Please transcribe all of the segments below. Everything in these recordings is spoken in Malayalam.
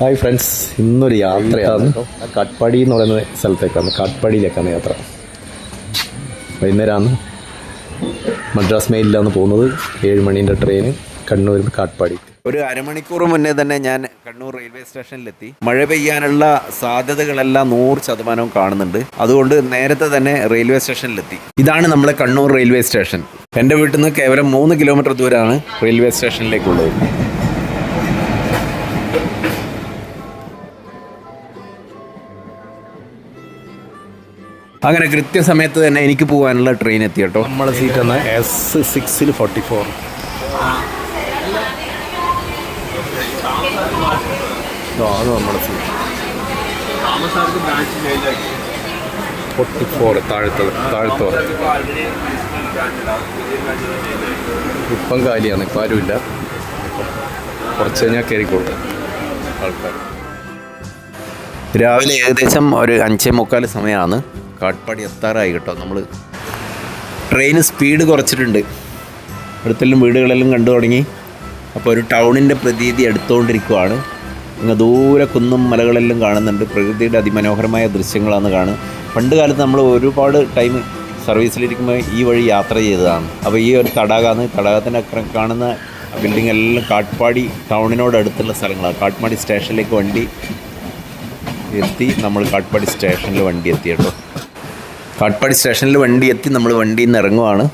ഹായ് ഫ്രണ്ട്സ് ഇന്നൊരു യാത്രയാണ്. കാട്ട്പാടി എന്ന് പറയുന്ന സ്ഥലത്തേക്കാണ്. കാട്ട്പാടിയിലേക്കാണ് യാത്ര. വൈകുന്നേരമാണ്. മദ്രാസ് മെയിലാണ് പോകുന്നത്. ഏഴ് മണീന്റെ ട്രെയിന് കണ്ണൂരിൽ നിന്ന് കാട്ട്പാടി. ഒരു അരമണിക്കൂർ മുന്നേ തന്നെ ഞാൻ കണ്ണൂർ റെയിൽവേ സ്റ്റേഷനിലെത്തി. മഴ പെയ്യാനുള്ള സാധ്യതകളെല്ലാം നൂറ് ശതമാനവും കാണുന്നുണ്ട്. അതുകൊണ്ട് നേരത്തെ തന്നെ റെയിൽവേ സ്റ്റേഷനിലെത്തി. ഇതാണ് നമ്മുടെ കണ്ണൂർ റെയിൽവേ സ്റ്റേഷൻ. എന്റെ വീട്ടിൽ നിന്ന് കേവലം മൂന്ന് കിലോമീറ്റർ ദൂരമാണ് റെയിൽവേ സ്റ്റേഷനിലേക്കുള്ളത്. അങ്ങനെ കൃത്യസമയത്ത് തന്നെ എനിക്ക് പോകാനുള്ള ട്രെയിൻ എത്തി കേട്ടോ. നമ്മളെ സീറ്റ് തന്നെ എസ് സിക്സിൽ ഫോർട്ടി ഫോർ അത് നമ്മളെ സീറ്റ് ഫോർട്ടി ഫോർ താഴത്തെ താഴത്തെ ഇപ്പം കാലിയാണ് ഇപ്പം ആരുമില്ല. കുറച്ച് കഴിഞ്ഞാൽ കയറിക്കോട്ടെ ആൾക്കാർ രാവിലെ ഏകദേശം ഒരു അഞ്ചേ മുക്കാൽ സമയമാണ്. കാട്ട്പാടി എത്താറായി കേട്ടോ. നമ്മൾ ട്രെയിൻ സ്പീഡ് കുറച്ചിട്ടുണ്ട്. അടുത്തെല്ലാം വീടുകളെല്ലാം കണ്ടു തുടങ്ങി. അപ്പോൾ ഒരു ടൗണിന്റെ പ്രതീതി എടുത്തുകൊണ്ടിരിക്കുവാണ് ഇങ്ങ് ദൂരെ കുന്നും മലകളെല്ലാം കാണുന്നുണ്ട്. പ്രകൃതിയുടെ അതിമനോഹരമായ ദൃശ്യങ്ങളാണ് കാണുക. പണ്ട് കാലത്ത് നമ്മൾ ഒരുപാട് ടൈം സർവീസിലിരിക്കുമ്പോൾ ഈ വഴി യാത്ര ചെയ്തതാണ്. അപ്പോൾ ഈ ഒരു തടാകമാണ്. തടാകത്തിന്റെ അക്രം കാണുന്ന ബിൽഡിംഗ് എല്ലാം കാട്ട്പാടി ടൗണിനോട് അടുത്തുള്ള സ്ഥലങ്ങളാണ്. കാട്ട്പാടി സ്റ്റേഷനിലേക്ക് വണ്ടി എത്തി. നമ്മൾ കാട്ട്പാടി സ്റ്റേഷനിൽ വണ്ടി എത്തി കേട്ടോ. കാട്ട്പാടി സ്റ്റേഷനിൽ വണ്ടി എത്തി നമ്മൾ വണ്ടിയിൽ നിന്ന് ഇറങ്ങുവാണ്.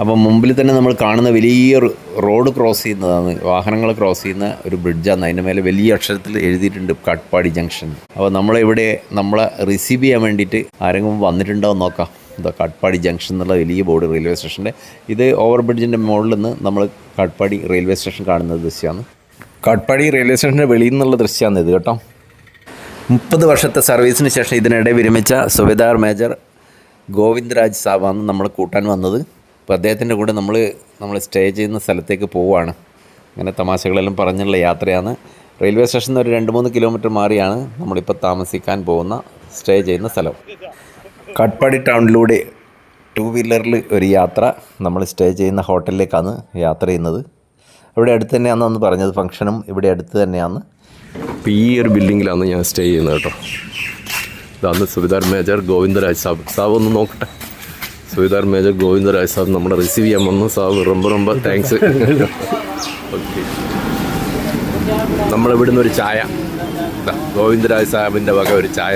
അപ്പം മുമ്പിൽ തന്നെ നമ്മൾ കാണുന്ന വലിയ റോഡ് ക്രോസ് ചെയ്യുന്നതാണ് വാഹനങ്ങൾ ക്രോസ് ചെയ്യുന്ന ഒരു ബ്രിഡ്ജാണ് അതിന്റെ മേലെ വലിയ അക്ഷരത്തിൽ എഴുതിയിട്ടുണ്ട് കാട്ട്പാടി ജംഗ്ഷൻ. അപ്പോൾ നമ്മളിവിടെ നമ്മളെ റിസീവ് ചെയ്യാൻ വേണ്ടിയിട്ട് ആരെങ്കിലും വന്നിട്ടുണ്ടോ എന്ന് നോക്കാം. എന്താ കാട്ട്പാടി ജംഗ്ഷൻ എന്നുള്ള വലിയ ബോർഡ് റെയിൽവേ സ്റ്റേഷന്റെ. ഇത് ഓവർ ബ്രിഡ്ജിന്റെ മുകളിൽ നിന്ന് നമ്മൾ കാട്ട്പാടി റെയിൽവേ സ്റ്റേഷൻ കാണുന്ന ദൃശ്യമാണ്. കാട്ട്പാടി റെയിൽവേ സ്റ്റേഷന്റെ വെളിയിൽ നിന്നുള്ള ദൃശ്യമാണ് ഇത് കേട്ടോ. മുപ്പത് വർഷത്തെ സർവീസിന് ശേഷം ഇതിനിടെ വിരമിച്ച സുബേദാർ മേജർ ഗോവിന്ദരാജ് സാബാണ് നമ്മൾ കൂട്ടാൻ വന്നത്. അപ്പോൾ അദ്ദേഹത്തിന്റെ കൂടെ നമ്മൾ നമ്മൾ സ്റ്റേ ചെയ്യുന്ന സ്ഥലത്തേക്ക് പോവുകയാണ്. അങ്ങനെ തമാശകളെല്ലാം പറഞ്ഞുള്ള യാത്രയാണ്. റെയിൽവേ സ്റ്റേഷനിൽ നിന്ന് ഒരു രണ്ട് മൂന്ന് കിലോമീറ്റർ മാറിയാണ് നമ്മളിപ്പോൾ താമസിക്കാൻ പോകുന്ന സ്റ്റേ ചെയ്യുന്ന സ്ഥലം. കാട്ട്പാടി ടൗണിലൂടെ ടു വീലറിൽ ഒരു യാത്ര നമ്മൾ സ്റ്റേ ചെയ്യുന്ന ഹോട്ടലിലേക്കാണ് യാത്ര ചെയ്യുന്നത്. ഇവിടെ അടുത്ത് തന്നെയാണെന്ന് പറഞ്ഞത് ഫംഗ്ഷനും ഇവിടെ അടുത്ത് തന്നെയാണ്. ഇപ്പം ഈ ഒരു ബിൽഡിങ്ങിലാണ് ഞാൻ സ്റ്റേ ചെയ്യുന്നത് കേട്ടോ. ഇതാണ് സുബിദാർ മേജർ ഗോവിന്ദരാജ് സാബ്. സാബ് ഒന്ന് നോക്കട്ടെ. സുബിദാർ മേജർ ഗോവിന്ദരാജ് സാബ് നമ്മളെ റിസീവ് ചെയ്യാൻ വന്നു. സാബ് റൊമ്പ റൊമ്പ താങ്ക്സ് ഓക്കെ നമ്മളിവിടുന്ന് ഒരു ചായ. ഗോവിന്ദരാജ് സാബിന്റെ വക ഒരു ചായ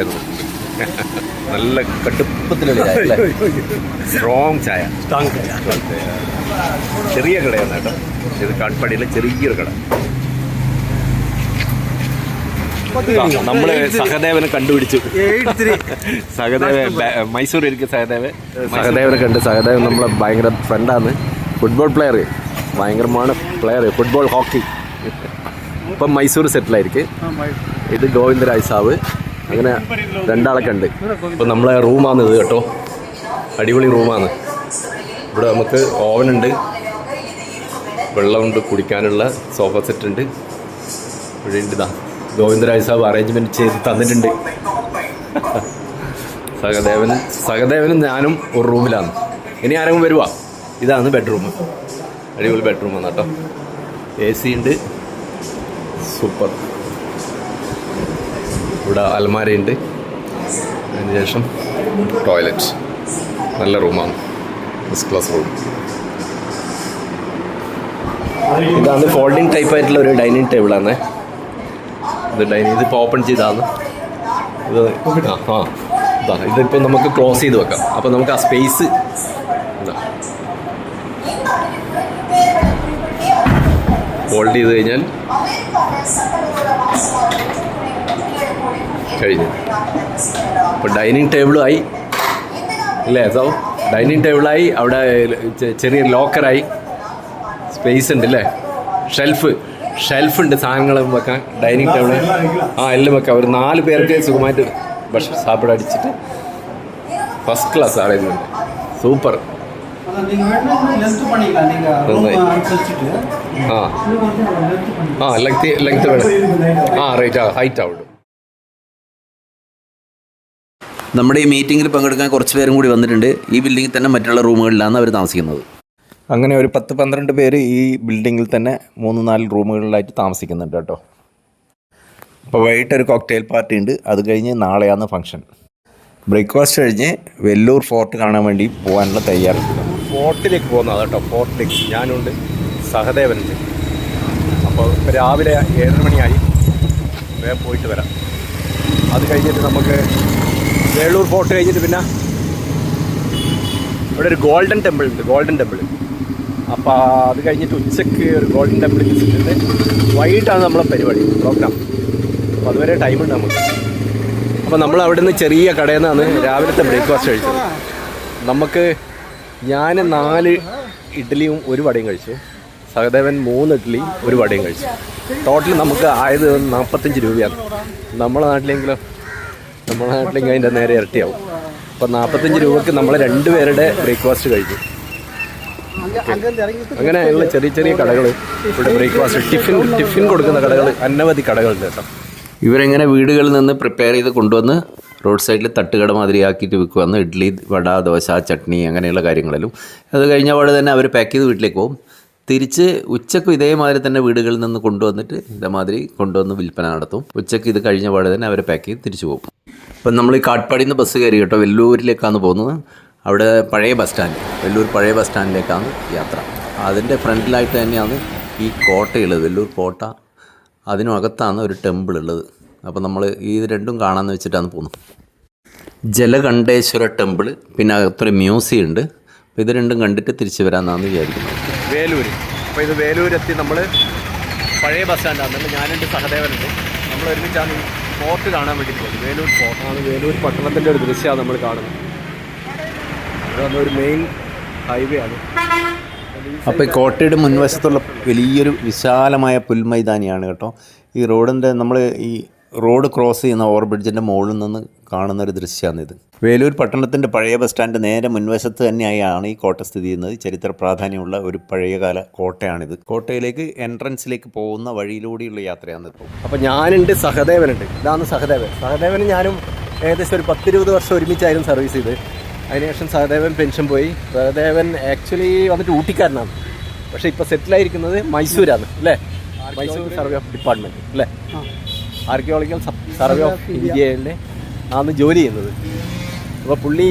നല്ല കടുപ്പത്തിലുള്ള ചായ സ്ട്രോങ് ചായ. ചെറിയ കടയാണ് കേട്ടോ. ഇത് കാട്ട്പാടിയിലെ ചെറിയൊരു കട. നമ്മൾ സഹദേവനെ കണ്ടുപിടിച്ചു. സഹദേവ മൈസൂർ ഇരിക്കും സഹദേവ. സഹദേവനെ കണ്ട് സഹദേവൻ നമ്മളെ ഭയങ്കര ഫ്രണ്ടാണ് ഫുട്ബോൾ പ്ലെയർ ഭയങ്കരമാണ് പ്ലെയർ ഫുട്ബോൾ ഹോക്കി ഇപ്പം മൈസൂർ സെറ്റിലായിരിക്കും ഇത് ഗോവിന്ദരാജ് സാവ് അങ്ങനെ രണ്ടാളെ കണ്ട് ഇപ്പം നമ്മളെ റൂമാണ് ഇത് കേട്ടോ. അടിപൊളി റൂമാണ് ഇവിടെ നമുക്ക് ഓവനുണ്ട് വെള്ളമുണ്ട് കുടിക്കാനുള്ള സോഫ സെറ്റ് ഉണ്ട്. ഇവിടെ ഉണ്ട് ഇതാ. ഗോവിന്ദരാജ് സാബ് അറേഞ്ച്മെന്റ് ചെയ്ത് തന്നിട്ടുണ്ട്. സഹദേവനും സഹദേവനും ഞാനും ഒരു റൂമിലാണ് ഇനി ആരെങ്കിലും വരുവാ? ഇതാണ് ബെഡ്റൂം അടിപൊളി ബെഡ്റൂമാണ് കേട്ടോ. എ സി ഉണ്ട്. സൂപ്പർ ഇവിടെ അലമാരയുണ്ട് അതിനുശേഷം ടോയ്ലറ്റ് നല്ല റൂമാണ് ഫസ്റ്റ് ക്ലാസ് റൂം ഇതാണ് ഫോൾഡിംഗ് ടൈപ്പ് ആയിട്ടുള്ള ഒരു ഡൈനിങ് ടേബിളാണ് ഇത് ഡൈനിങ് ഇതിപ്പോൾ ഓപ്പൺ ചെയ്താണ് ഇത് ആ ആ ഇതാ ഇതിപ്പോൾ നമുക്ക് ക്ലോസ് ചെയ്ത് വെക്കാം. അപ്പോൾ നമുക്ക് ആ സ്പേസ് ഹോൾഡ് ചെയ്ത് കഴിഞ്ഞാൽ കഴിഞ്ഞു. അപ്പോൾ ഡൈനിങ് ടേബിളുമായി അല്ലേ സോ ഡൈനിങ് ടേബിളായി അവിടെ ചെറിയ ലോക്കറായി സ്പേസ് ഉണ്ട് അല്ലേ ഷെൽഫ് ഷെൽഫുണ്ട് സാധനങ്ങൾ വെക്കാൻ. ഡൈനിങ് ടേബിൾ ആ എല്ലാം വെക്കാം. ഒരു നാല് പേർക്ക് സുഖമായിട്ട് ഭക്ഷണം സാപ്പിട അടിച്ചിട്ട് ഫസ്റ്റ് ക്ലാസ് அரேஞ்ச் സൂപ്പർ ஆ ஆ லெங்க்த்து லெங்க்த்து ആ റൈറ്റ് ആ ഹൈറ്റ് ആവുള്ളൂ. നമ്മുടെ ഈ മീറ്റിങ്ങിൽ പങ്കെടുക്കാൻ കുറച്ച് പേരും കൂടി വന്നിട്ടുണ്ട്. ഈ ബിൽഡിങ്ങിൽ തന്നെ മറ്റുള്ള റൂമുകളിലാണ് അവർ താമസിക്കുന്നത്. അങ്ങനെ ഒരു പത്ത് പന്ത്രണ്ട് പേര് ഈ ബിൽഡിങ്ങിൽ തന്നെ മൂന്ന് നാല് റൂമുകളിലായിട്ട് താമസിക്കുന്നുണ്ട് കേട്ടോ. അപ്പോൾ വൈകിട്ട് ഒരു കോക്ടെയിൽ പാർട്ടി ഉണ്ട്. അത് കഴിഞ്ഞ് നാളെയാണ് ഫംഗ്ഷൻ ബ്രേക്ക്ഫാസ്റ്റ് കഴിഞ്ഞ് വെല്ലൂർ ഫോർട്ട് കാണാൻ വേണ്ടി പോകാനുള്ള തയ്യാറെടുപ്പ് ഫോർട്ടിലേക്ക് പോകുന്നത് കേട്ടോ ഫോർട്ടിലേക്ക്. ഞാനുണ്ട് സഹദേവനുണ്ട്. അപ്പോൾ രാവിലെ ഏഴര മണിയായി. വേഗം പോയിട്ട് വരാം. അത് കഴിഞ്ഞിട്ട് നമുക്ക് വേളൂർ ഫോർട്ട് കഴിഞ്ഞിട്ട് പിന്നെ ഇവിടെ ഒരു ഗോൾഡൻ ടെമ്പിൾ ഉണ്ട് ഗോൾഡൻ ടെമ്പിൾ അപ്പോൾ അത് കഴിഞ്ഞിട്ട് ഉച്ചയ്ക്ക് ഒരു ഗോൾഡൻ ടെമ്പിൾ വിസിറ്റ് വൈകിട്ടാണ് നമ്മളെ പരിപാടി പ്രോഗ്രാം അപ്പോൾ അതുവരെ ഉണ്ട് നമുക്ക്. അപ്പോൾ നമ്മൾ അവിടെ നിന്ന് ചെറിയ കടയിൽ നിന്നാണ് രാവിലത്തെ ബ്രേക്ക്ഫാസ്റ്റ് കഴിച്ചത്. നമുക്ക് ഞാൻ നാല് ഇഡ്ഡലിയും ഒരു വടയും കഴിച്ചു. സഹദേവൻ മൂന്ന് ഇഡ്ഡലി ഒരു വടയും കഴിച്ചു. ടോട്ടൽ നമുക്ക് ആയത് നാൽപ്പത്തഞ്ച് രൂപയാണ്. നമ്മളെ നാട്ടിലെങ്കിലും നമ്മളെ നാട്ടിലെങ്കിൽ അതിന്റെ നേരെ ഇരട്ടിയാവും. അപ്പോൾ നാൽപ്പത്തഞ്ച് രൂപയ്ക്ക് നമ്മൾ രണ്ടുപേരുടെ ബ്രേക്ക്ഫാസ്റ്റ് കഴിച്ചു. അങ്ങനെയുള്ള ചെറിയ ചെറിയ കടകൾ ഇവിടെ ബ്രേക്ക്ഫാസ്റ്റ് ടിഫിൻ ടിഫിൻ കൊടുക്കുന്ന കടകൾ അനവധി കടകളുണ്ട് കേട്ടോ. ഇവരെങ്ങനെ വീടുകളിൽ നിന്ന് പ്രിപ്പയർ ചെയ്ത് കൊണ്ടുവന്ന് റോഡ് സൈഡിൽ തട്ടുകട മാതിരി ആക്കിയിട്ട് വിൽക്കുവന്ന് ഇഡ്ഡലി വട ദോശ ചട്നി അങ്ങനെയുള്ള കാര്യങ്ങളിലും. അത് കഴിഞ്ഞ പാടെ തന്നെ അവർ പാക്ക് ചെയ്ത് വീട്ടിലേക്ക് പോകും. തിരിച്ച് ഉച്ചക്കും ഇതേമാതിരി തന്നെ വീടുകളിൽ നിന്ന് കൊണ്ടുവന്നിട്ട് ഇതേമാതിരി കൊണ്ടുവന്ന് വിൽപ്പന നടത്തും. ഉച്ചയ്ക്ക് ഇത് കഴിഞ്ഞ പാടെ തന്നെ അവർ പാക്ക് ചെയ്ത് തിരിച്ചു പോകും. അപ്പം നമ്മൾ ഈ കാട്ട്പാടിയിൽ നിന്ന് ബസ് കയറി കേട്ടോ വെല്ലൂരിലേക്കാണ് പോകുന്നത്. അവിടെ പഴയ ബസ് സ്റ്റാൻഡ് വെല്ലൂർ പഴയ ബസ് സ്റ്റാൻഡിലേക്കാണ് യാത്ര. അതിന്റെ ഫ്രണ്ടിലായിട്ട് തന്നെയാണ് ഈ കോട്ടയുള്ളത് വെല്ലൂർ കോട്ട. അതിനകത്താണ് ഒരു ടെമ്പിൾ ഉള്ളത്. അപ്പോൾ നമ്മൾ ഈ രണ്ടും കാണാമെന്ന് വെച്ചിട്ടാണ് പോകുന്നത്. ജലകണ്ഠേശ്വര ടെമ്പിൾ പിന്നെ അകത്തൊരു മ്യൂസിയം ഉണ്ട്. അപ്പോൾ ഇത് രണ്ടും കണ്ടിട്ട് തിരിച്ചു വരാമെന്നാണ് വിചാരിക്കുന്നത്. വേലൂർ അപ്പോൾ ഇത് വേലൂരെത്തി നമ്മൾ പഴയ ബസ് സ്റ്റാൻഡാണ്. ഞാനെന്റെ സഹദേവനുണ്ട്. നമ്മൾ ഒരുമിച്ചാണ് ഈ ഫോർട്ട് കാണാൻ വേണ്ടി പോകുന്നത്. വേലൂർ ഫോർട്ടാണ് വേലൂർ പട്ടണത്തിന്റെ ഒരു ദൃശ്യമാണ് നമ്മൾ കാണുന്നത്. ഇതാണ് ഒരു മെയിൻ ഹൈവേ ആണ്. അപ്പോൾ ഈ കോട്ടയുടെ മുൻവശത്തുള്ള വലിയൊരു വിശാലമായ പുൽമൈതാനിയാണ് കേട്ടോ. ഈ റോഡിന്റെ നമ്മൾ ഈ റോഡ് ക്രോസ് ചെയ്യുന്ന ഓവർ ബ്രിഡ്ജിന്റെ മുകളിൽ നിന്ന് കാണുന്ന ഒരു ദൃശ്യമാണിത് വേലൂർ പട്ടണത്തിന്റെ പഴയ ബസ് സ്റ്റാൻഡ് നേരെ മുൻവശത്ത് തന്നെയായാണ് ഈ കോട്ട സ്ഥിതി ചെയ്യുന്നത്. ചരിത്ര പ്രാധാന്യമുള്ള ഒരു പഴയകാല കോട്ടയാണിത്. കോട്ടയിലേക്ക് എൻട്രൻസിലേക്ക് പോകുന്ന വഴിയിലൂടെയുള്ള യാത്രയാണ് ഇപ്പോൾ അപ്പോൾ ഞാനുണ്ട് സഹദേവനുണ്ട്. ഇതാണ് സഹദേവൻ. സഹദേവന് ഞാനും ഏകദേശം ഒരു പത്തിരുപത് വർഷം ഒരുമിച്ചായിരുന്നു സർവീസ് ചെയ്ത്. അതിനുശേഷം സഹദേവൻ പെൻഷൻ പോയി. സഹദേവൻ ആക്ച്വലി വന്നിട്ട് ഊട്ടിക്കാരനാണ്. പക്ഷെ പക്ഷേ സെറ്റിൽ ആയിരിക്കുന്നത് മൈസൂരാണ് അല്ലേ? മൈസൂർ സർവേ ഓഫ് ഡിപ്പാർട്ട്മെന്റ് അല്ലേ? ആർക്കിയോളജിക്കൽ സർവേ ഓഫ് ഇന്ത്യയിലെ ആണ് ജോലി ചെയ്യുന്നത്. അപ്പോൾ പുള്ളി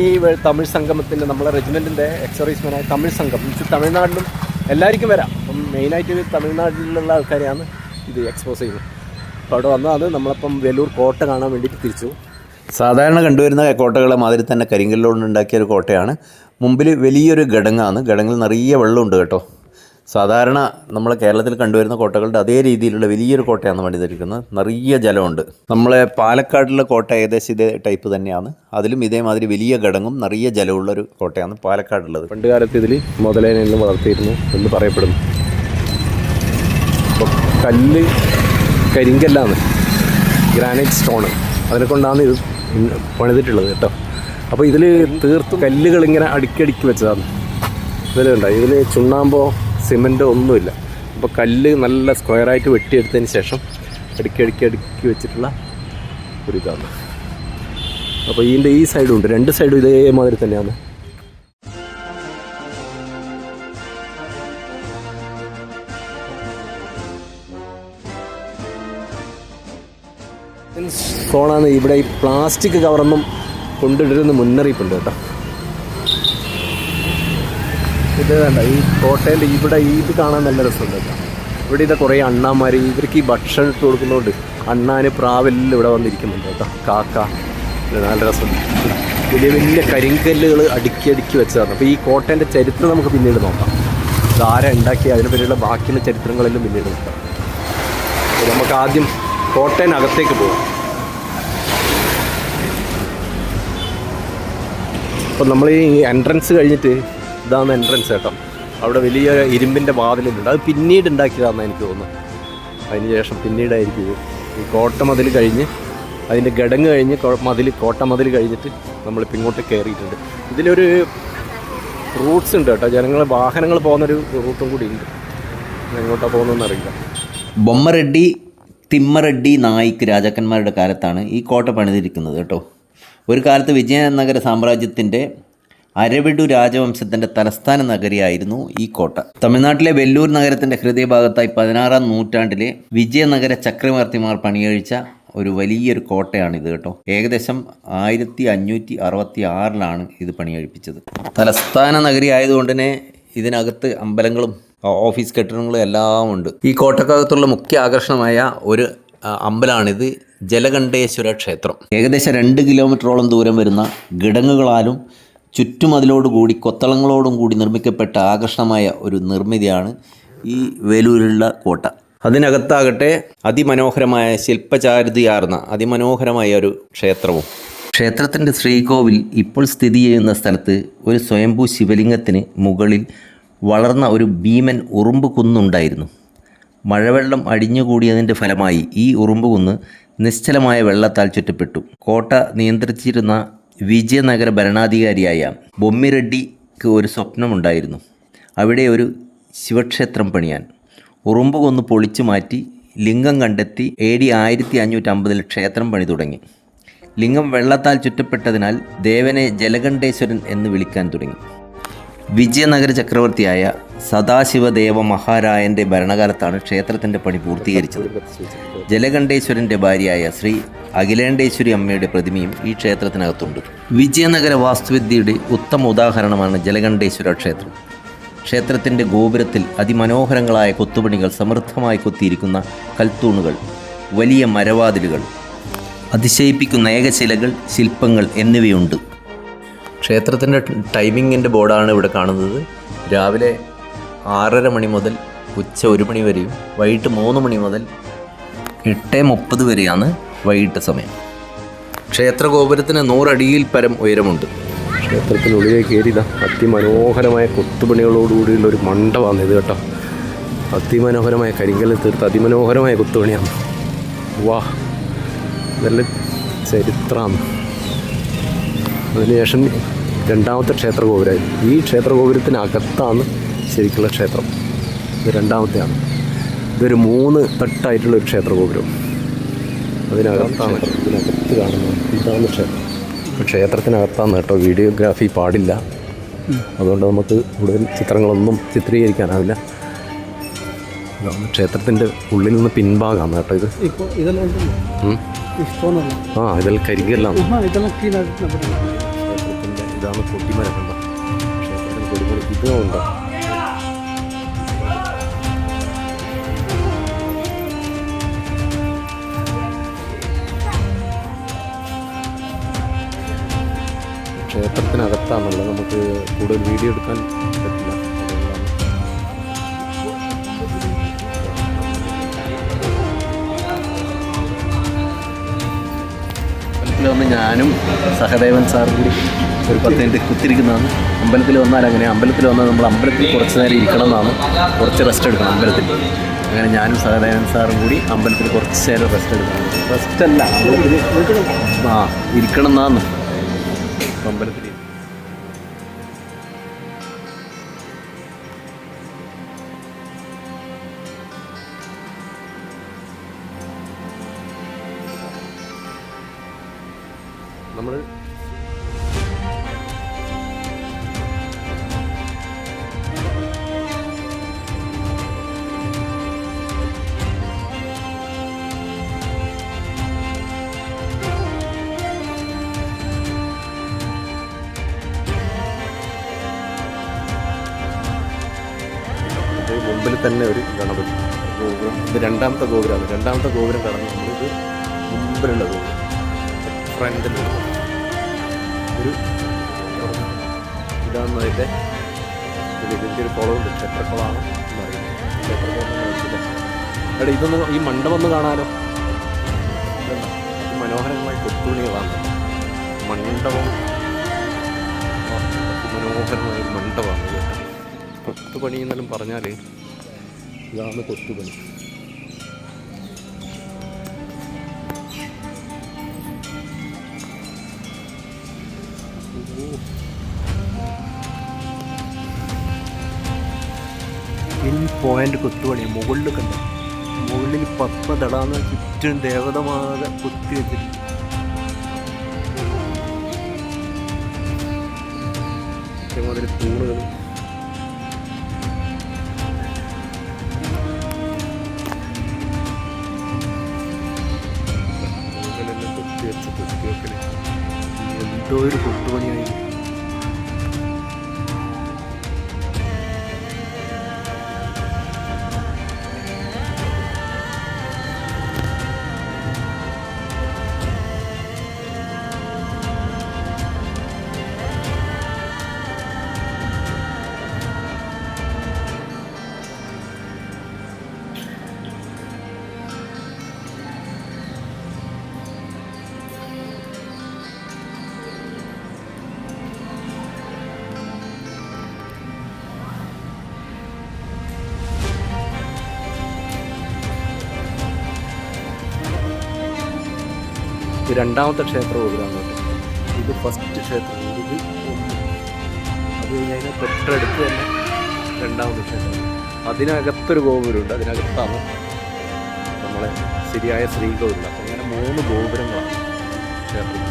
തമിഴ് സംഗമത്തിന്റെ നമ്മളെ റെജിമെന്റിന്റെ എക്സർവീസ്മാനായ തമിഴ് സംഘം മീൻസ് തമിഴ്നാട്ടിലും എല്ലാവർക്കും വരാം. അപ്പം മെയിനായിട്ട് തമിഴ്നാട്ടിലുള്ള ആൾക്കാരെയാണ് ഇത് എക്സ്പോസ് ചെയ്യുന്നത്. അപ്പോൾ അവിടെ വന്നതാണ് നമ്മളപ്പം വെല്ലൂർ കോട്ട കാണാൻ വേണ്ടിയിട്ട് തിരിച്ചു. സാധാരണ കണ്ടുവരുന്ന കോട്ടകളെ മാതിരി തന്നെ കരിങ്കല്ലുകൊണ്ട് ഉണ്ടാക്കിയ ഒരു കോട്ടയാണ്. മുമ്പിൽ വലിയൊരു ഘടങ്ങാണ്. ഘടങ്ങിൽ നിറയെ വെള്ളമുണ്ട് കേട്ടോ. സാധാരണ നമ്മൾ കേരളത്തിൽ കണ്ടുവരുന്ന കോട്ടകളുടെ അതേ രീതിയിലുള്ള വലിയൊരു കോട്ടയാണ് പണിതിരിക്കുന്നത് നിറയെ ജലമുണ്ട്. നമ്മളെ പാലക്കാടിലെ കോട്ട ഏകദേശം ഇതേ ടൈപ്പ് തന്നെയാണ്. അതിലും ഇതേമാതിരി വലിയ ഘടങ്ങും നിറയെ ജലമുള്ളൊരു കോട്ടയാണ് പാലക്കാടുള്ളത്. പണ്ട് കാലത്ത് ഇതിൽ മുതലേനെല്ലാം വളർത്തിയിരുന്നു എന്ന് പറയപ്പെടുന്നു. അപ്പോൾ കല്ല് കരിങ്കല്ലാണ്. Granite stone. അതിനെ കൊണ്ടാണ് ഇത് പണിതിട്ടുള്ളത് കേട്ടോ. അപ്പോൾ ഇതിൽ തീർത്ത് കല്ലുകൾ ഇങ്ങനെ അടുക്കി വെച്ചതാണ് ഇതിലുണ്ടോ ഇതിൽ ചുണ്ണാമ്പോ സിമന്റോ ഒന്നുമില്ല. അപ്പോൾ കല്ല് നല്ല സ്ക്വയറായിട്ട് വെട്ടിയെടുത്തതിന് ശേഷം അടുക്കി അടിക്കി അടുക്കി വെച്ചിട്ടുള്ള ഒരു ഇതാണ്. അപ്പോൾ ഇതിന്റെ ഈ സൈഡും ഉണ്ട്. രണ്ട് സൈഡും ഇതേമാതിരി തന്നെയാണ്. സോണാണ് ഇവിടെ ഈ പ്ലാസ്റ്റിക് കവറൊന്നും കൊണ്ടിടരുന്ന മുന്നറിയിപ്പുണ്ട് കേട്ടോ. ഇത് വേണ്ട ഈ കോട്ടേന്റെ ഇവിടെ ഇത് കാണാൻ നല്ല രസമുണ്ട് കേട്ടോ. ഇവിടെ ഇത് കുറേ അണ്ണാന്മാർ ഇവർക്ക് ഈ ഭക്ഷണം ഇട്ട് കൊടുക്കുന്നതുകൊണ്ട് അണ്ണാന് പ്രാവലിൽ ഇവിടെ വന്നിരിക്കുന്നുണ്ട് കേട്ടോ. കാക്ക നല്ല രസമുണ്ട്. വലിയ വലിയ കരിങ്കല്ലുകൾ അടുക്കി അടുക്കി വെച്ചതാണ്. അപ്പോൾ ഈ കോട്ടേന്റെ ചരിത്രം നമുക്ക് പിന്നീട് നോക്കാം. ധാര ഉണ്ടാക്കി അതിനെ പറ്റിയുള്ള ബാക്കിയുള്ള ചരിത്രങ്ങളെല്ലാം പിന്നീട് നോക്കാം. നമുക്ക് ആദ്യം കോട്ടയനകത്തേക്ക് പോകാം അപ്പം നമ്മൾ ഈ എൻട്രൻസ് കഴിഞ്ഞിട്ട് ഇതാണ് എൻട്രൻസ് കേട്ടോ. അവിടെ വലിയ ഇരുമ്പിന്റെ വാതിലുണ്ട്. അത് പിന്നീട് ഉണ്ടാക്കിയതാണെന്ന് എനിക്ക് തോന്നുന്നു അതിന് ശേഷം പിന്നീടായിരിക്കും ഈ കോട്ടമതിൽ കഴിഞ്ഞ് അതിന്റെ ഘടങ്ങ് കഴിഞ്ഞ് മതിൽ കോട്ടമതിൽ കഴിഞ്ഞിട്ട് നമ്മളിപ്പോൾ ഇങ്ങോട്ട് കയറിയിട്ടുണ്ട്. ഇതിലൊരു റൂട്ട്സ് ഉണ്ട് കേട്ടോ. ജനങ്ങൾ വാഹനങ്ങൾ പോകുന്നൊരു റൂട്ടും കൂടി ഉണ്ട്. എങ്ങോട്ടാണ് പോകുന്നതെന്ന് അറിയില്ല. ബൊമ്മറെഡ്ഡി തിമ്മറെഡ്ഡി നായിക്ക് രാജാക്കന്മാരുടെ കാലത്താണ് ഈ കോട്ട പണിതിരിക്കുന്നത് കേട്ടോ. ഒരു കാലത്ത് വിജയനഗര സാമ്രാജ്യത്തിന്റെ അരവിഡു രാജവംശത്തിന്റെ തലസ്ഥാന നഗരിയായിരുന്നു ഈ കോട്ട. തമിഴ്നാട്ടിലെ വെല്ലൂർ നഗരത്തിന്റെ ഹൃദയഭാഗത്തായി പതിനാറാം നൂറ്റാണ്ടിലെ വിജയനഗര ചക്രവർത്തിമാർ പണിയഴിച്ച ഒരു വലിയൊരു കോട്ടയാണിത് കേട്ടോ. ഏകദേശം ആയിരത്തി അഞ്ഞൂറ്റി അറുപത്തി ആറിലാണ് ഇത് പണിയഴിപ്പിച്ചത് തലസ്ഥാന നഗരി ആയതുകൊണ്ട് തന്നെ ഇതിനകത്ത് അമ്പലങ്ങളും ഓഫീസ് കെട്ടിടങ്ങളും എല്ലാം ഉണ്ട് ഈ കോട്ടക്കകത്തുള്ള മുഖ്യ ആകർഷണമായ ഒരു അമ്പലമാണിത് ജലകണ്ഠേശ്വര ക്ഷേത്രം. ഏകദേശം രണ്ട് കിലോമീറ്ററോളം ദൂരം വരുന്ന ഘടങ്ങുകളാലും ചുറ്റും ചുറ്റുമതിലോടുകൂടി കൊത്തളങ്ങളോടും കൂടി നിർമ്മിക്കപ്പെട്ട ആകർഷണമായ ഒരു നിർമ്മിതിയാണ് ഈ വേലൂരിലുള്ള കോട്ട. അതിനകത്താകട്ടെ അതിമനോഹരമായ ശില്പചാരുതിയാർന്ന അതിമനോഹരമായ ഒരു ക്ഷേത്രവും. ക്ഷേത്രത്തിന്റെ ശ്രീകോവിൽ ഇപ്പോൾ സ്ഥിതി ചെയ്യുന്ന സ്ഥലത്ത് ഒരു സ്വയംഭൂ ശിവലിംഗത്തിന് മുകളിൽ വളർന്ന ഒരു ഭീമൻ ഉറുമ്പ് കുന്നുണ്ടായിരുന്നു. മഴവെള്ളം അടിഞ്ഞുകൂടിയതിന്റെ ഫലമായി ഈ ഉറുമ്പുകുന്ന് നിശ്ചലമായ വെള്ളത്താൽ ചുറ്റപ്പെട്ടു. കോട്ട നിയന്ത്രിച്ചിരുന്ന വിജയനഗര ഭരണാധികാരിയായ ബൊമ്മിറെഡ്ഡിക്ക് ഒരു സ്വപ്നമുണ്ടായിരുന്നു. അവിടെ ഒരു ശിവക്ഷേത്രം പണിയാൻ. ഉറുമ്പുകൊന്ന് പൊളിച്ചു മാറ്റി ലിംഗം കണ്ടെത്തി എ ഡി ആയിരത്തി അഞ്ഞൂറ്റമ്പതിൽ ക്ഷേത്രം പണി തുടങ്ങി. ലിംഗം വെള്ളത്താൽ ചുറ്റപ്പെട്ടതിനാൽ ദേവനെ ജലകണ്ഠേശ്വരൻ എന്ന് വിളിക്കാൻ തുടങ്ങി. വിജയനഗര ചക്രവർത്തിയായ സദാശിവദേവ മഹാരായന്റെ ഭരണകാലത്താണ് ക്ഷേത്രത്തിന്റെ പണി പൂർത്തീകരിച്ചത്. ജലകണ്ഠേശ്വരന്റെ ഭാര്യയായ ശ്രീ അഖിലേണ്ടേശ്വരി അമ്മയുടെ പ്രതിമയും ഈ ക്ഷേത്രത്തിനകത്തുണ്ട്. വിജയനഗര വാസ്തുവിദ്യയുടെ ഉത്തമ ഉദാഹരണമാണ് ജലകണ്ഠേശ്വര ക്ഷേത്രം. ക്ഷേത്രത്തിന്റെ ഗോപുരത്തിൽ അതിമനോഹരങ്ങളായ കൊത്തുപണികൾ സമൃദ്ധമായി കൊത്തിയിരിക്കുന്ന കൽത്തൂണുകൾ വലിയ മരവാതിലുകൾ അതിശയിപ്പിക്കുന്ന ഏകശിലകൾ ശില്പങ്ങൾ എന്നിവയുണ്ട്. ക്ഷേത്രത്തിന്റെ ടൈമിങ്ങിന്റെ ബോർഡാണ് ഇവിടെ കാണുന്നത്. രാവിലെ ആറര മണി മുതൽ ഉച്ച ഒരു മണി വരെയും വൈകിട്ട് മൂന്ന് മണി മുതൽ എട്ട് മുപ്പത് വരെയാണ് വൈകിട്ട് സമയം. ക്ഷേത്ര ഗോപുരത്തിന് നൂറടിയിൽ പരം ഉയരമുണ്ട്. ക്ഷേത്രത്തിനുള്ളിലേക്ക് കയറിയതാ അതിമനോഹരമായ കൊത്തുപണികളോടുകൂടിയുള്ള ഒരു മണ്ഡപമാണ് ഇത് കേട്ടോ. അതിമനോഹരമായ കരിങ്കല്ലിൽ തീർത്ത് അതിമനോഹരമായ കൊത്തുപണിയാണ്. വാ നല്ല ചരിത്രമാണ് അതിനുശേഷം രണ്ടാമത്തെ ക്ഷേത്ര ഗോപുരമായിരുന്നു ഈ ക്ഷേത്ര ഗോപുരത്തിനകത്താണ് ശരിക്കുള്ള ക്ഷേത്രം. ഇത് രണ്ടാമത്തെയാണ്. ഇതൊരു മൂന്ന് തട്ടായിട്ടുള്ള ഒരു ക്ഷേത്ര ഗോപുരം അതിനകത്താണ് ഇതിനകത്ത് കാണുന്നത്. ഇതാണ് ക്ഷേത്രം. ക്ഷേത്രത്തിനകത്താണ് കേട്ടോ. വീഡിയോഗ്രാഫി പാടില്ല. അതുകൊണ്ട് നമുക്ക് കൂടുതൽ ചിത്രങ്ങളൊന്നും ചിത്രീകരിക്കാനാവില്ല. ക്ഷേത്രത്തിന്റെ ഉള്ളിൽ നിന്ന് പിൻഭാഗമാണ് കേട്ടോ ഇത്. ആ ഇതിൽ കരിങ്കല്ലാണ്. ഇതാണ് കൊട്ടിമരക്കണ്ട ക്ഷേത്രത്തിന് കൊടിമരം ഇതുണ്ടോ ക്ഷേത്രത്തിനകത്താണുള്ളത് നമുക്ക് കൂടുതൽ വീഡിയോ എടുക്കാൻ പറ്റില്ല. വന്ന് ഞാനും സഹദേവൻ സാറും കൂടി ഒരു പത്ത് മിനിറ്റ് കുത്തിരിക്കുന്നതാണ്. അമ്പലത്തിൽ വന്നാൽ അങ്ങനെ അമ്പലത്തിൽ വന്നാൽ നമ്മൾ അമ്പലത്തിൽ കുറച്ച് നേരം ഇരിക്കണം എന്നാണ്. കുറച്ച് റെസ്റ്റ് എടുക്കണം അമ്പലത്തിൽ. അങ്ങനെ ഞാനും സഹദേവൻ സാറും കൂടി അമ്പലത്തിൽ കുറച്ച് നേരം റെസ്റ്റ് എടുക്കണം. റെസ്റ്റ് അല്ല അമ്പലത്തിൽ ആ ഇരിക്കണം എന്നാണ്. അമ്പലത്തിൽ തന്നെ ഒരു ഗണപതി. ഗോപുരം ഇത് രണ്ടാമത്തെ ഗോപുരമാണ്. രണ്ടാമത്തെ ഗോപുരം കടന്ന് നമ്മളിത് മുമ്പിലുള്ള ഗോപുരം. ഫ്രണ്ടിലുള്ള ഒരു ഇതാണ് അതിന്റെ ഇത് ഒരു ക്ഷേത്രക്കുളമാണ് എന്നറിയുന്നത് ഇതൊന്ന് ഈ മണ്ഡപം ഒന്ന് കാണാനോ? മനോഹരമായ കൊത്തുണികളാണ് മണ്ഡപം. മനോഹരമായ മണ്ഡപമാണ് ഇത്. കേട്ടോ കൊത്തുപണി എന്നെല്ലാം പറഞ്ഞാൽ ഇതാണ് കൊത്തുപണി. പിൻ പോയിന്റ് കൊത്തുപണി മുകളിൽ കണ്ട? മുകളിൽ പത്മതടാന്ന് ചുറ്റും ദേവതമാകെ കൊത്തി വെച്ചിട്ടുണ്ട് മുതൽ തൂണുകൾ എന്തോ ഒരു കൊട്ടുപണിയായി ഇത് രണ്ടാമത്തെ ക്ഷേത്ര ഗോപുരമാണ് കേട്ടോ. ഇത് ഫസ്റ്റ് ക്ഷേത്രം. ഇത് അത് കഴിഞ്ഞാൽ തൊട്ടടുത്ത് തന്നെ രണ്ടാമത്തെ ക്ഷേത്രം. അതിനകത്തൊരു ഗോപുരമുണ്ട്. അതിനകത്താണ് നമ്മളെ ശരിയായ ശ്രീകോവിൽ അപ്പം അങ്ങനെ മൂന്ന് ഗോപുരങ്ങളാണ് ക്ഷേത്രം.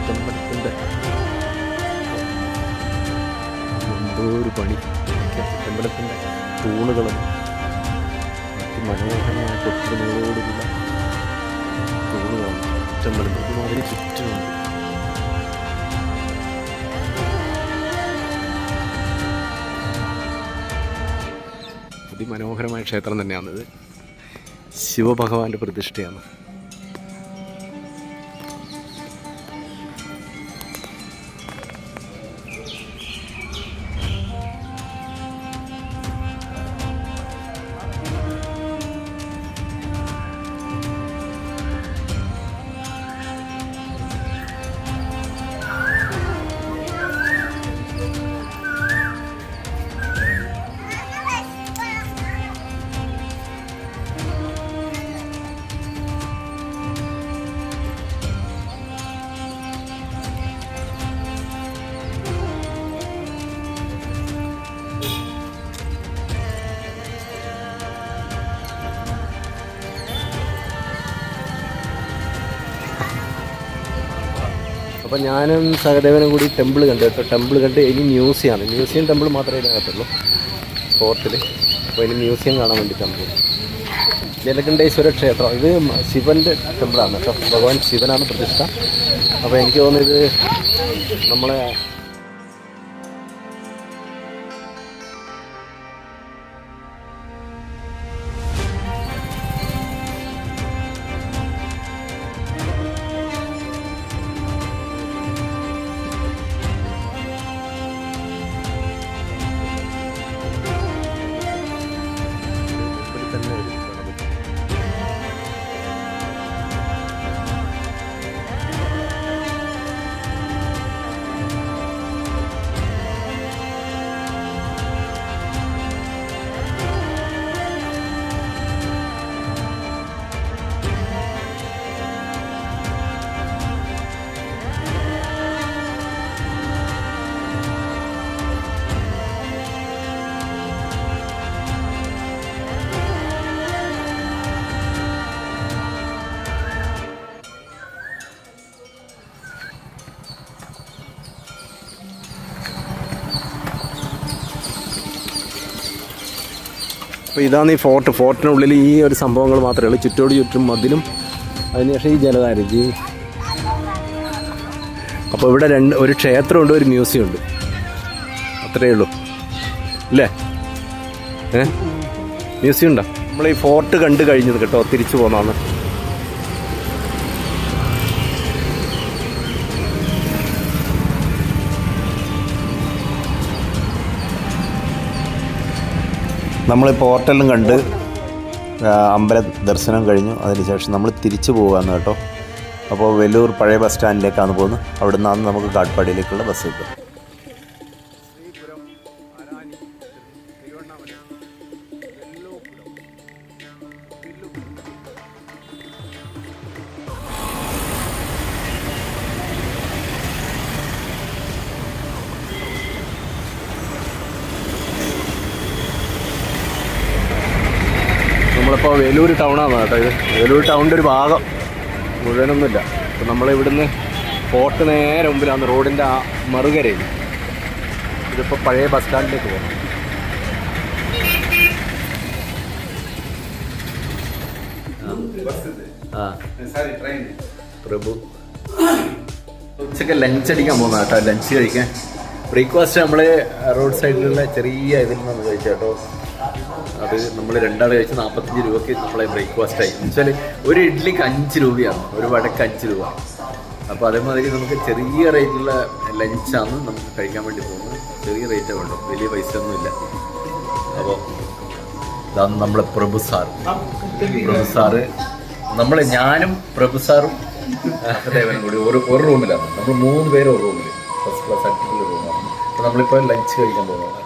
ചിറ്റമ്പലത്തിന്റെ എന്തോ ഒരു പണി. ചിറ്റമ്പലത്തിന്റെ തൂണുകളും അതിമനോഹരമായ കൊട്ടുകളോടുള്ള തൂണുകളാണ് ചിറ്റമ്പലം അതിന് ചുറ്റുമുണ്ട് അതിമനോഹരമായ ക്ഷേത്രം തന്നെയാണിത്. ശിവഭഗവാന്റെ പ്രതിഷ്ഠയാണ്. അപ്പോൾ ഞാനും സഹദേവനും കൂടി ടെമ്പിൾ കണ്ടു കേട്ടോ. ടെമ്പിൾ കണ്ട് ഇനി മ്യൂസിയമാണ് മ്യൂസിയം ടെമ്പിൾ മാത്രമേ ഇതിനകത്തുള്ളൂ. ഫോർട്ടിൽ അപ്പോൾ ഇനി മ്യൂസിയം കാണാൻ വേണ്ടി ടെമ്പിൾ ജലകണ്ഠേശ്വര ക്ഷേത്രം ഇത് ശിവന്റെ ടെമ്പിളാണ് കേട്ടോ. ഭഗവാൻ ശിവനാണ് പ്രതിഷ്ഠ. അപ്പോൾ എനിക്ക് തോന്നുന്നത് നമ്മളെ അപ്പോൾ ഇതാണ് ഈ ഫോർട്ട്. ഫോർട്ടിനുള്ളിൽ ഈ ഒരു സംഭവങ്ങൾ മാത്രമേ ഉള്ളൂ. ചുറ്റോട് ചുറ്റും മതിലും അതിനുശേഷം ഈ ജലധാരജി അപ്പോൾ ഇവിടെ രണ്ട് ഒരു ക്ഷേത്രമുണ്ട് ഒരു മ്യൂസിയം ഉണ്ട്. അത്രയേ ഉള്ളൂ. അല്ലേ ഏ? മ്യൂസിയം ഉണ്ടോ? നമ്മൾ ഈ ഫോർട്ട് കണ്ടു കഴിഞ്ഞത് കേട്ടോ തിരിച്ചു പോന്നാന്ന്. നമ്മൾ പോർട്ടലും കണ്ട് അമ്പല ദർശനം കഴിഞ്ഞു. അതിനുശേഷം നമ്മൾ തിരിച്ചു പോകാമെന്ന് കേട്ടോ. അപ്പോൾ വെല്ലൂർ പഴയ ബസ് സ്റ്റാൻഡിലേക്കാണ് പോകുന്നത്. അവിടെ നിന്നാണ് നമുക്ക് കാട്ട്പാടിയിലേക്കുള്ള ബസ് കിട്ടും. നമ്മളിപ്പോൾ വേലൂർ ടൗണാണ് കേട്ടോ ഇത്. വേലൂർ ടൗണിന്റെ ഒരു ഭാഗം. മുഴുവനൊന്നുമില്ല. അപ്പോൾ നമ്മളിവിടുന്ന് ഫോർട്ട് നേരെ മുമ്പിലാണ് റോഡിന്റെ ആ മറുകരയിൽ. ഇതിപ്പോൾ പഴയ ബസ് സ്റ്റാൻഡിലേക്ക് പോകണം പ്രഭു. ഉച്ചയ്ക്ക് ലഞ്ച് അടിക്കാൻ പോകുന്ന കേട്ടോ. ലഞ്ച് കഴിക്കാൻ. ബ്രേക്ക്ഫാസ്റ്റ് നമ്മൾ റോഡ് സൈഡിലുള്ള ചെറിയ ഇതിൽ നിന്ന് കഴിച്ചു കേട്ടോ. അത് നമ്മൾ രണ്ടാൾ കഴിച്ച് നാൽപ്പത്തഞ്ച് രൂപയ്ക്ക് നമ്മളെ ബ്രേക്ക്ഫാസ്റ്റ് ആയി. എന്നുവെച്ചാൽ ഒരു ഇഡ്ഡലിക്ക് അഞ്ച് രൂപയാണ്. ഒരു വടക്ക് അഞ്ച് രൂപ. അപ്പോൾ അതേമാതിരി നമുക്ക് ചെറിയ റേറ്റുള്ള ലഞ്ചാണ് നമുക്ക് കഴിക്കാൻ വേണ്ടി പോകുന്നത്. ചെറിയ റേറ്റേ വേണ്ടു. വലിയ പൈസ ഒന്നുമില്ല അപ്പോൾ ഇതാണ് നമ്മളെ പ്രഭു സാർ പ്രഭു സാറ്. നമ്മൾ ഞാനും പ്രഭു സാറും ദേവനും കൂടി ഒരു ഒരു റൂമിലാണ് നമ്മൾ മൂന്ന് പേര് ഒരു റൂമിൽ ഫസ്റ്റ് ക്ലാസ് അടിപൊളി റൂമാണ് അപ്പോൾ നമ്മളിപ്പോൾ ലഞ്ച് കഴിക്കാൻ പോകുന്നത്.